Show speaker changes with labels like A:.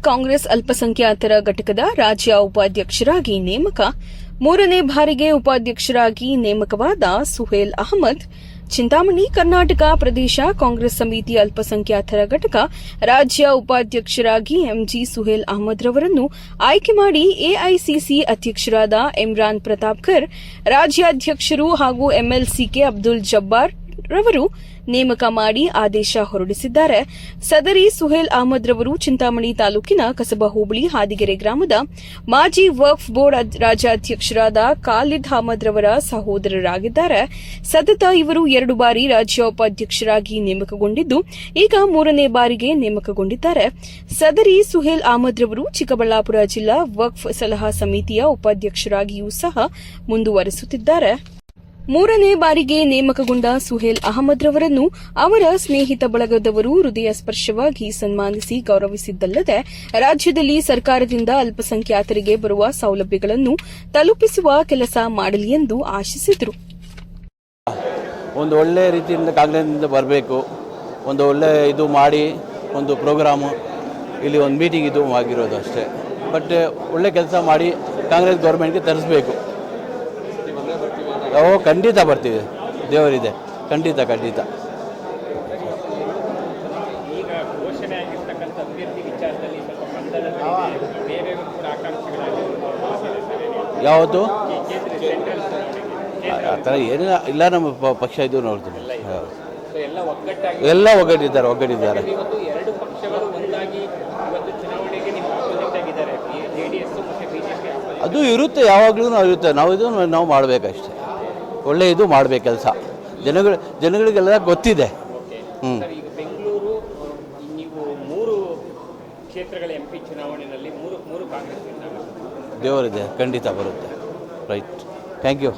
A: ಕಾಂಗ್ರೆಸ್ ಅಲ್ಪಸಂಖ್ಯಾತರ ಘಟಕದ ರಾಜ್ಯ ಉಪಾಧ್ಯಕ್ಷರಾಗಿ ನೇಮಕ, ಮೂರನೇ ಬಾರಿಗೆ ಉಪಾಧ್ಯಕ್ಷರಾಗಿ ನೇಮಕವಾದ ಸುಹೇಲ್ ಅಹಮದ್, ಚಿಂತಾಮಣಿ ಕರ್ನಾಟಕ ಪ್ರದೇಶ ಕಾಂಗ್ರೆಸ್ ಸಮಿತಿ ಅಲ್ಪಸಂಖ್ಯಾತರ ಘಟಕ ರಾಜ್ಯ ಉಪಾಧ್ಯಕ್ಷರಾಗಿ ಎಂಜಿ ಸುಹೇಲ್ ಅಹಮದ್ ರವರನ್ನು ಆಯ್ಕೆ ಮಾಡಿ ಎಐಸಿಸಿ ಅಧ್ಯಕ್ಷರಾದ ಇಮ್ರಾನ್ ಪ್ರತಾಪ್ಕರ್ ರಾಜ್ಯಾಧ್ಯಕ್ಷರು ಹಾಗೂ ಎಂಎಲ್ಸಿಕೆ ಅಬ್ದುಲ್ ಜಬ್ಬಾರ್ ರವರು ನೇಮಕ ಮಾಡಿ ಆದೇಶ ಹೊರಡಿಸಿದ್ದಾರೆ. ಸದರಿ ಸುಹೇಲ್ ಅಹಮದ್ ರವರು ಚಿಂತಾಮಣಿ ತಾಲೂಕಿನ ಕಸಬಾ ಹೋಬಳಿ ಹಾದಿಗೆರೆ ಗ್ರಾಮದ ಮಾಜಿ ವಕ್ಫ್ ಬೋರ್ಡ್ ರಾಜ್ಯಾಧ್ಯಕ್ಷರಾದ ಖಾಲಿದ್ ಅಹಮದ್ ರವರ ಸಹೋದರರಾಗಿದ್ದಾರೆ. ಸತತ ಇವರು ಎರಡು ಬಾರಿ ರಾಜ್ಯ ಉಪಾಧ್ಯಕ್ಷರಾಗಿ ನೇಮಕಗೊಂಡಿದ್ದು, ಈಗ ಮೂರನೇ ಬಾರಿಗೆ ನೇಮಕಗೊಂಡಿದ್ದಾರೆ. ಸದರಿ ಸುಹೇಲ್ ಅಹಮದ್ ರವರು ಚಿಕ್ಕಬಳ್ಳಾಪುರ ಜಿಲ್ಲಾ ವಕ್ಫ್ ಸಲಹಾ ಸಮಿತಿಯ ಉಪಾಧ್ಯಕ್ಷರಾಗಿಯೂ ಸಹ ಮುಂದುವರೆಸುತ್ತಿದ್ದಾರೆ. ಮೂರನೇ ಬಾರಿಗೆ ನೇಮಕಗೊಂಡ ಸುಹೇಲ್ ಅಹಮದ್ ರವರನ್ನು ಅವರ ಸ್ನೇಹಿತ ಬಳಗದವರು ಹೃದಯ ಸ್ಪರ್ಶವಾಗಿ ಸನ್ಮಾನಿಸಿ ಗೌರವಿಸಿದ್ದಲ್ಲದೆ, ರಾಜ್ಯದಲ್ಲಿ ಸರ್ಕಾರದಿಂದ ಅಲ್ಪಸಂಖ್ಯಾತರಿಗೆ ಬರುವ ಸೌಲಭ್ಯಗಳನ್ನು ತಲುಪಿಸುವ ಕೆಲಸ ಮಾಡಲಿ ಎಂದು ಆಶಿಸಿದರು.
B: ಒಂದು ಒಳ್ಳೆಯ ರೀತಿಯಿಂದ ಕಾಂಗ್ರೆಸ್ನಿಂದ ಬರಬೇಕು. ಒಂದು ಒಳ್ಳೆ ಇದು ಮಾಡಿ ಒಂದು ಪ್ರೋಗ್ರಾಮು. ಇಲ್ಲಿ ಒಂದು ಮೀಟಿಂಗ್ ಇದು ಆಗಿರೋದು ಅಷ್ಟೇ. ಬಟ್ ಒಳ್ಳೆ ಕೆಲಸ ಮಾಡಿ ಕಾಂಗ್ರೆಸ್ ಗೌರ್ಮೆಂಟ್ಗೆ ತರಿಸ್ಬೇಕು. ಓ ಖಂಡಿತ ಬರ್ತೀವಿ. ದೇವರಿದೆ. ಖಂಡಿತ ಖಂಡಿತ. ಯಾವತ್ತು? ಆ ಥರ ಏನಿಲ್ಲ. ಇಲ್ಲ ನಮ್ಮ ಪ- ಪಕ್ಷ ಇದು ನೋಡ್ತೀನಿ
C: ಎಲ್ಲ
B: ಒಗ್ಗಟ್ಟಿದ್ದಾರೆ ಒಗ್ಗಟ್ಟಿದ್ದಾರೆ. ಅದು ಇರುತ್ತೆ ಯಾವಾಗಲೂ ಇರುತ್ತೆ. ನಾವು ಇದು ನಾವು ಮಾಡಬೇಕಷ್ಟೆ. ಒಳ್ಳೆ ಇದು ಮಾಡಬೇಕು ಕೆಲಸ. ಜನಗಳು ಜನಗಳಿಗೆಲ್ಲ ಗೊತ್ತಿದೆ. ಹ್ಞೂ
C: ಸರ್ ಈಗ ಬೆಂಗಳೂರು ನೀವು ಮೂರು ಕ್ಷೇತ್ರಗಳ ಎಂ ಪಿ ಚುನಾವಣೆಯಲ್ಲಿ ಮೂರು ಮೂರು ಕಾಂಗ್ರೆಸ್ ಗೆದ್ದಾವೆ.
B: ದೇವರಿದೆ ಖಂಡಿತ ಬರುತ್ತೆ. Right thank you